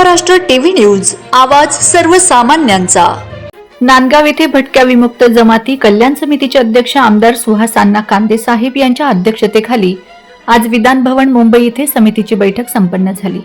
Maharashtra TV news आवाज सर्वसामान्यांचा. नांदगाव येथे भटक्या विमुक्त जमाती कल्याण समितीचे अध्यक्ष आमदार सुहास अण्णा कांदे साहेब यांच्या अध्यक्षतेखाली आज विधान भवन मुंबई येथे समितीची बैठक संपन्न झाली.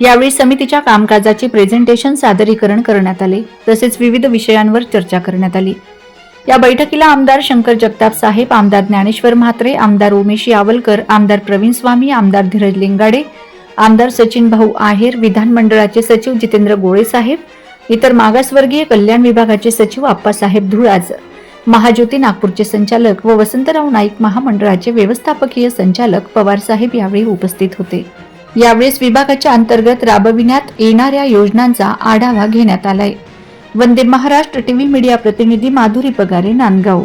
यावेळी समितीच्या कामकाजाचे प्रेझेंटेशन सादरीकरण करण्यात आले तसेच विविध विषयांवर चर्चा करण्यात आली. या बैठकीला आमदार शंकर जगताप साहेब आमदार ज्ञानेश्वर म्हात्रे आमदार उमेश यावलकर आमदार प्रवीण स्वामी आमदार धीरज लिंगाडे आमदार सचिन भाऊ आहेर विधानमंडळाचे सचिव जितेंद्र गोळे साहेब इतर मागासवर्गीय कल्याण विभागाचे सचिव आप्पासाहेब धुळाज महाज्योती नागपूरचे संचालक व वसंतराव नाईक महामंडळाचे व्यवस्थापकीय संचालक पवारसाहेब यावेळी उपस्थित होते. यावेळेस विभागाच्या अंतर्गत राबविण्यात येणाऱ्या योजनांचा आढावा घेण्यात आलाय. वंदे महाराष्ट्र टीव्ही मीडिया प्रतिनिधी माधुरी पगारे नांदगाव.